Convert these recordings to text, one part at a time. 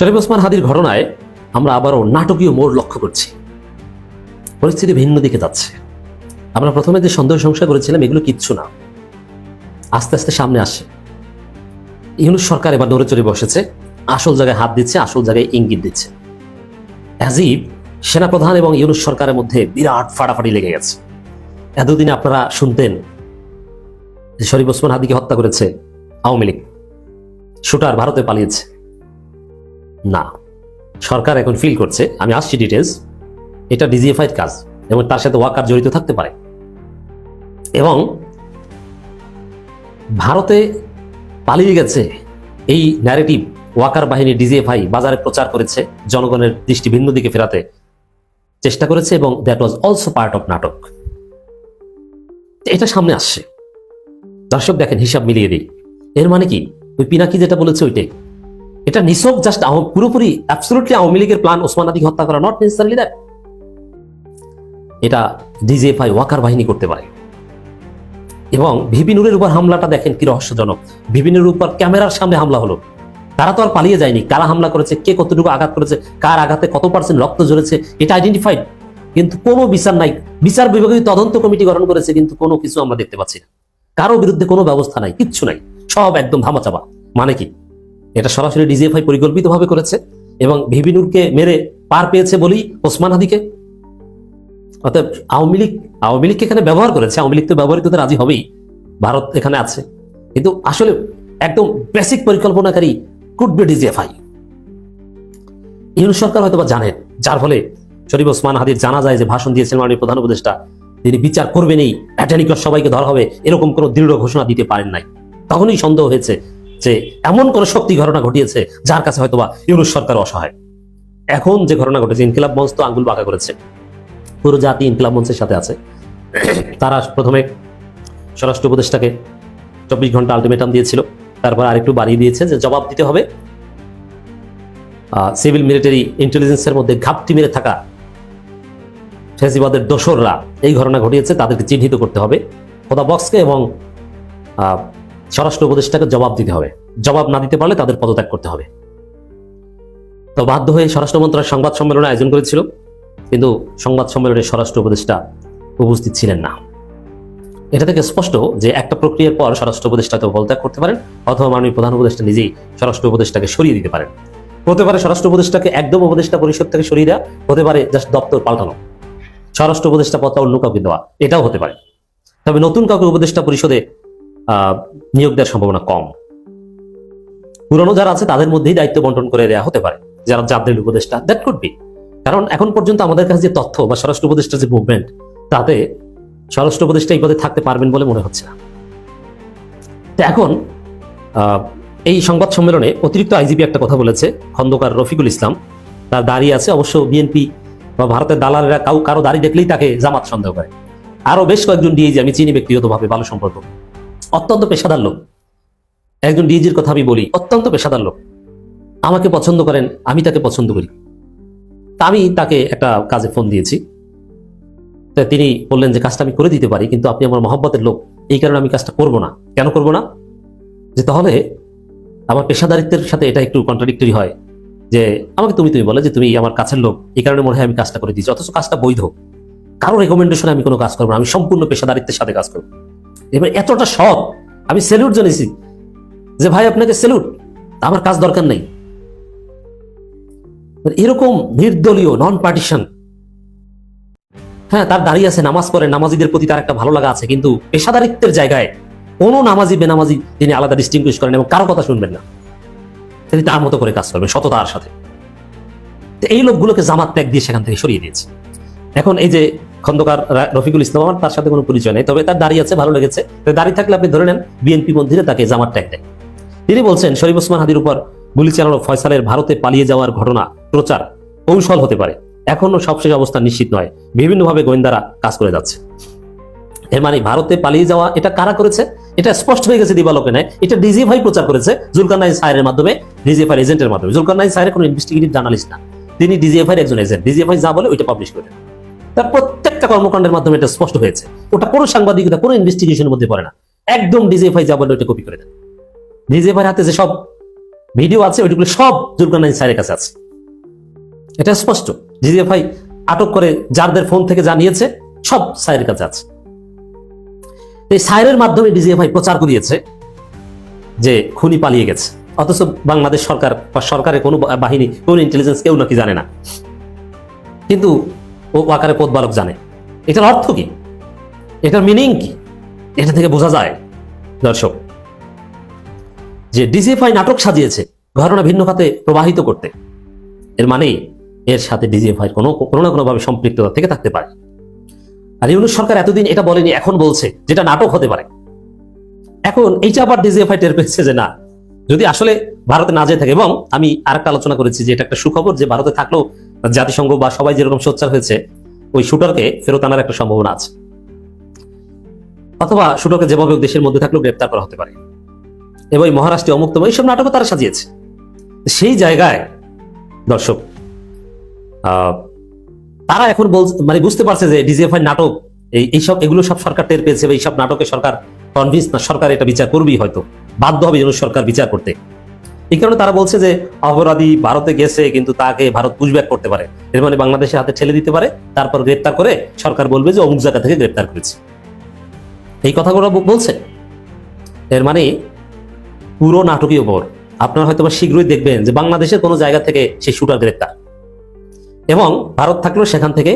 শরীফ ওসমান হাদির ঘটনায় আমরা আবারও নাটকীয় মোড় লক্ষ্য করছি। পরিস্থিতি ভিন্ন দিকে যাচ্ছে। আমরা প্রথমে যে সন্দেহ সংশয় করেছিলাম, এগুলো কিচ্ছু না। আস্তে আস্তে সামনে আসে। ইউনুস সরকার এবার নড়ে চড়ে বসেছে। আসল জায়গায় হাত দিচ্ছে, আসল জায়গায় ইঙ্গিত দিচ্ছে। অ্যাজিব সেনাপ্রধান এবং ইউনুস সরকারের মধ্যে বিরাট ফাটাফাটি লেগে গেছে। এতদিন আপনারা শুনতেন শরীফ ওসমান হাদিকে হত্যা করেছে আওয়ামী লীগ। শুটার ভারতে পালিয়েছে। না। সরকার এখন ফিল করছে, আমি আসছি ডিটেলস এটা ডিজিএফআইয়ের কাজ এবং তার সাথে ওয়াকার জড়িত থাকতে পারে। এবং ভারতে পালিয়ে গেছে এই ন্যারেটিভ ওয়াকার বাহিনী ডিজিএফআই বাজারে প্রচার করেছে, জনগণের দৃষ্টি ভিন্ন দিকে ফেরাতে চেষ্টা করেছে এবং that was also part of নাটক। এটা সামনে আসছে। দর্শক দেখেন, হিসাব মিলিয়ে দিই। এর মানে কি? ওই পিনাকি যেটা বলেছে, ওইটাই। এটা নিছক জাস্ট পুরোপুরি অ্যাবসলুটলি আওয়ামী লীগের প্ল্যান ওসমান আদিকে হত্যা করা নট নেসেসারলি দ্যাট এটা ডিজিএফআই ওয়াকার বাহিনী করতে পারে। এবং ভিপিনুরের উপর হামলাটা দেখেন কি রহস্যজনক। ভিপিনুরের উপর ক্যামেরার সামনে হামলা হলো। তারা তো আর পালিয়ে যায়নি। কারা হামলা করেছে? কে কতটুকু আঘাত করেছে? কার আঘাতে কত পার্সেন্ট রক্ত ঝরেছে? এটা আইডেন্টিফাইড কিন্তু কোনো বিচার নাই। বিচার বিভাগীয় তদন্ত কমিটি গঠন করেছে, কিন্তু কোনো কিছু আমরা দেখতে পাচ্ছি না। কারও বিরুদ্ধে কোনো ব্যবস্থা নাই। কিচ্ছু নাই। সব একদম ধামাচাপা। মানে কি? এটা সরাসরি ডিজিএফআই পরিকল্পিতভাবে করেছে এবং ভিবিনুরকে মেরে পার পেয়েছে বলেই ওসমান হাদিকে। অতএব আওয়ামী লীগ, আওয়ামী লীগকে এখানে ব্যবহার করেছে, আওয়ামী লীগ তো ব্যবহৃত হতে রাজি হবেই, ভারত এখানে আছে। কিন্তু আসলে একদম বেসিক পরিকল্পনাকারী কুড বি ডিজিএফআই ইউনুস সরকার হয়তো বা জানেন, যার ফলে শরীফ ওসমান হাদির জানা যায় যে ভাষণ দিয়েছেন মাননীয় প্রধান উপদেষ্টা, তিনি বিচার করবেনই অ্যাটেনিকর সবাইকে ধরা হবে, এরকম কোনো দৃঢ় ঘোষণা দিতে পারেন নাই। তখনই সন্দেহ হয়েছে যে এমন কোন শক্তি ঘটনা ঘটিয়েছে যার কাছে হয়তোবা ইউনুস সরকার অসহায়। এখন যে ঘটনা ঘটেছে, ইনকিলাব মঞ্চ তো আঙ্গুল বাঁকা করেছে। পুরো জাতি ইনকিলাব মঞ্চের সাথে আছে। তারা প্রথমে স্বরাষ্ট্র উপদেষ্টাকে চব্বিশ ঘণ্টা আলটিমেটাম দিয়েছিল। তারপর আরেকটু বাড়িয়ে দিয়েছে যে জবাব দিতে হবে। সিভিল মিলিটারি ইন্টেলিজেন্সের মধ্যে ঘাপটি মেরে থাকা ফেসিবাদের দোসররা এই ঘটনা ঘটিয়েছে, তাদেরকে চিহ্নিত করতে হবে। খোদা বক্সকে এবং স্বরাষ্ট্র উপদেষ্টাকে জবাব দিতে হবে। জবাব না দিতে পারলে তাদের পদত্যাগ করতে হবে। তো বাধ্য হয়ে স্বরাষ্ট্র মন্ত্রণালয় সংবাদ সম্মেলনে আয়োজন করেছিল, কিন্তু সংবাদ সম্মেলনে স্বরাষ্ট্র উপদেষ্টা উপস্থিত ছিলেন না। এটা থেকে স্পষ্ট যে একটা প্রক্রিয়ার পর স্বরাষ্ট্র উপদেষ্টা তো পদত্যাগ করতে পারেন, অথবা মাননীয় প্রধান উপদেষ্টা নিজেই স্বরাষ্ট্র উপদেষ্টাকে সরিয়ে দিতে পারেন। হতে পারে স্বরাষ্ট্র উপদেষ্টাকে একদম উপদেষ্টা পরিষদ থেকে সরিয়ে দেওয়া, হতে পারে জাস্ট দপ্তর পাল্টানো। স্বরাষ্ট্র উপদেষ্টা পদটা অন্য কাউকে দেওয়া, এটাও হতে পারে। তবে নতুন কাউকে উপদেষ্টা পরিষদে নিয়োগ দেওয়ার সম্ভাবনা কম। পুরনো যারা আছে, তাদের মধ্যেই দায়িত্ব বন্টন করে দেওয়া হতে পারে। যারা জাতীয় উপদেষ্টা দ্যাট কুড বি কারণ এখন পর্যন্ত আমাদের কাছে যে তথ্য বা স্বরাষ্ট্র উপদেষ্টার যে মুভমেন্ট তাতে স্বরাষ্ট্র উপদেষ্টা এই পদে থাকতে পারবেন বলে মনে হচ্ছে না। তো এখন এই সংবাদ সম্মেলনে অতিরিক্ত আইজিপি একটা কথা বলেছে, খন্দকার রফিকুল ইসলাম। তার দাঁড়িয়ে আছে, অবশ্য বিএনপি বা ভারতের দালালেরা কাউ কারও দাঁড়িয়ে দেখলেই তাকে জামাত সন্দেহ করে। আরও বেশ কয়েকজন ডিএজি আমি চিনি ব্যক্তিগতভাবে, ভালো সম্পর্ক। অত্যন্ত পেশাদার লোক। একজন ডিএজির কথা আমি বলি, অত্যন্ত পেশাদার লোক। আমাকে পছন্দ করেন, আমি তাকে পছন্দ করি। তা আমি তাকে একটা কাজে ফোন দিয়েছি। তা তিনি বললেন যে, কাজটা আমি করে দিতে পারি, কিন্তু আপনি আমার মহব্বতের লোক। এই কারণে আমি কাজটা করব না। কেন করব না? যে তাহলে আমার পেশাদারিত্বের সাথে এটা একটু কন্ট্রাডিক্টরি হয়। যে, আমাকে তুমি তুমি বলে যে, তুমি আমার কাছের লোক। এই কারণে মনে হয় আমি কাজটা করে দিচ্ছি অথচ কাজটা বৈধ। কারও রেকমেন্ডেশনে আমি কোনো কাজ করব না। আমি সম্পূর্ণ পেশাদারিত্বের সাথে কাজ করব। এবার এতটা সৎ, আমি সেলুট জানিয়েছি যে ভাই আপনাকে সেলুট আমার কাজ দরকার নেই। এরকম নির্দলীয় নন পার্টিশন হ্যাঁ তার দাঁড়িয়ে আছে নামাজ পড়ে, নামাজিদের প্রতি তার একটা ভালো লাগা আছে, কিন্তু পেশাদারিত্বের জায়গায় কোনো নামাজি, বেনামাজি তিনি আলাদা ডিস্টিংগুইশ করেন এবং কারও কথা শুনবেন না। তিনি তার মতো করে কাজ করবেন সততার সাথে। এই লোকগুলোকে জামাত ত্যাগ দিয়ে সেখান থেকে সরিয়ে দিয়েছে। এখন এই যে খন্দকার রফিকুল ইসলাম, আমার তার সাথে কোনো পরিচয় নেই, তবে তার দাঁড়িয়ে আছে, ভালো লেগেছে। দাঁড়িয়ে থাকলে আপনি ধরে নেন বিএনপি মন্দিরে তাকে জামাত ট্যাগ দেয়। তিনি বলছেন, শরীফ ওসমান হাদির উপর গুলি চালানো ফয়সালের ভারতে পালিয়ে যাওয়ার ঘটনা, প্রচার, কৌশল হতে পারে। এখনও সবশেষ অবস্থা নিশ্চিত নয়। বিভিন্নভাবে গোয়েন্দারা কাজ করে যাচ্ছে। এর মানে ভারতে পালিয়ে যাওয়া, এটা কারা করেছে? এটা স্পষ্ট হয়ে গেছে দিবালোকে নেয় এটা ডিজিএফআই প্রচার করেছে জুলকারনাইন সাহের মাধ্যমে, ডিজিএফআই এজেন্টের মাধ্যমে। জুলকারনাইন সাহের কোনো ইনভেস্টিগেটিভ জার্নালিস্ট না। তিনি ডিজিএফআই একজন এজেন্ট। ডিজিএফআই যা বলে ওইটা পাবলিশ করে। তার প্রত্যেকটা কর্মকাণ্ডের মাধ্যমে এটা স্পষ্ট হয়েছে। ওটা কোনো সাংবাদিকতা কোনো ইনভেস্টিগেশনের মধ্যে পড়ে না। একদম ডিজিএফআই যা বলে ওইটা কপি করে দেন। ডিজিএফআই হাতে যে সব ভিডিও আছে, ওইগুলো সব জুলকারনাইন স্যারের কাছে আছে। এটা স্পষ্ট। ডিজিএফআই আটক করে যারদের ফোন থেকে জানিয়েছে, সব সাইরের কাছে আছে। এই সাইরের মাধ্যমে ডিজিএফআই প্রচার করিয়েছে যে খুনি পালিয়ে গেছে। অথচ বাংলাদেশ সরকার বা সরকারের কোনো বাহিনী, কোন ইন্টেলিজেন্স কেউ নাকি জানে না। কিন্তু ও ওয়াকারে পদ বালক জানে। এটার অর্থ কি? এটার মিনিং কি? এটা থেকে বোঝা যায়। দর্শক, যে ডিজিএফআই নাটক সাজিয়েছে ঘটনা ভিন্ন খাতে প্রবাহিত করতে, এর মানে এর সাথে ডিজিএফআই কোনো কোনো না কোনোভাবে সম্পৃক্ততা থেকে থাকতে পারে। আর ইউনুস সরকার এতদিন এটা বলেনি, এখন বলছে যেটা নাটক হতে পারে। এখন এইটা আবার ডিজিএফআই টের পেয়েছে যে না, যদি আসলে ভারতে না যেয়ে থাকে, এবং আমি আরেকটা আলোচনা করেছি যে এটা একটা সুখবর যে ভারতে থাকলেও জাতিসংঘ বা সবাই যেরকম সোচ্চার হয়েছে, ওই শুটারকে ফেরত আনার একটা সম্ভাবনা আছে। অথবা শুটারকে যেভাবে দেশের মধ্যে থাকলেও গ্রেপ্তার করা হতে পারে। এবং এই মহারাষ্ট্রে অমুক্তম এইসব নাটকও তারা সাজিয়েছে। সেই জায়গায় দর্শক তারা এখন বল মানে বুঝতে পারছে যে ডিজিএফআই নাটক, এই, এইসব, এগুলো সব সরকার টের পেয়েছে বা এইসব নাটকে সরকার কনভিন্স না, সরকার এটা বিচার করবেই হয়তো। বাধ্য হবে যেন সরকার বিচার করতে। এই কারণে তারা বলছে যে অপরাধী ভারতে গেছে, কিন্তু তাকে ভারত পুশব্যাক করতে পারে। এর মানে বাংলাদেশের হাতে ঠেলে দিতে পারে, তারপর গ্রেপ্তার করে সরকার বলবে যে অমুক জায়গা থেকে গ্রেপ্তার করেছে। এই কথাগুলো বলছে। এর মানে পুরো নাটকীয় বর আপনারা হয়তো শীঘ্রই দেখবেন যে বাংলাদেশের কোনো জায়গা থেকে সেই শুটার গ্রেপ্তার। এবং ভারত থাকলেও সেখান থেকে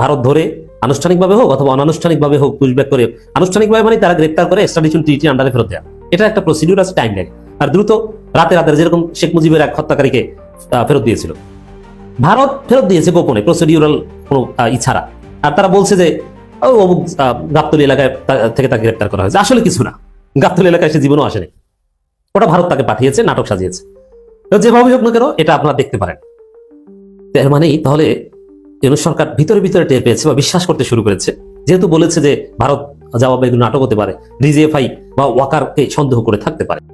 ভারত ধরে আনুষ্ঠানিকভাবে হোক অথবা অনানুষ্ঠানিকভাবে হোক পুশব্যাক করে, আনুষ্ঠানিকভাবে মানে তারা গ্রেপ্তার করে এক্সট্রাডিশন ট্রিটি আন্ডারে ফেরত দেওয়া এটা একটা প্রসিডিউর আছে টাইম লাগে আর দ্রুত রাতে রাতে যেরকম শেখ মুজিবের এক হত্যাকারীকে ফেরত দিয়েছিল। ভারত ফেরত দিয়েছে গোপনে প্রসিডিউরাল কোনো ই আর তারা বলছে যে অমুক আহ, এলাকায় থেকে তাকে গ্রেপ্তার করা হয়েছে। আসলে কিছু না। গাবতলী এলাকায় সে জীবনও আসেনি। ওটা ভারত তাকে পাঠিয়েছে নাটক সাজিয়েছে। তো যেভাবে হোক না কেন এটা আপনারা দেখতে পারেন। এর মানেই তাহলে ইউনুস সরকার ভিতরে ভিতরে টের পেয়েছে বা বিশ্বাস করতে শুরু করেছে। যেহেতু বলেছে যে ভারত জবাবে নাটক হতে পারে ডিজিএফআই বা ওয়াকারকে সন্দেহ করে থাকতে পারে।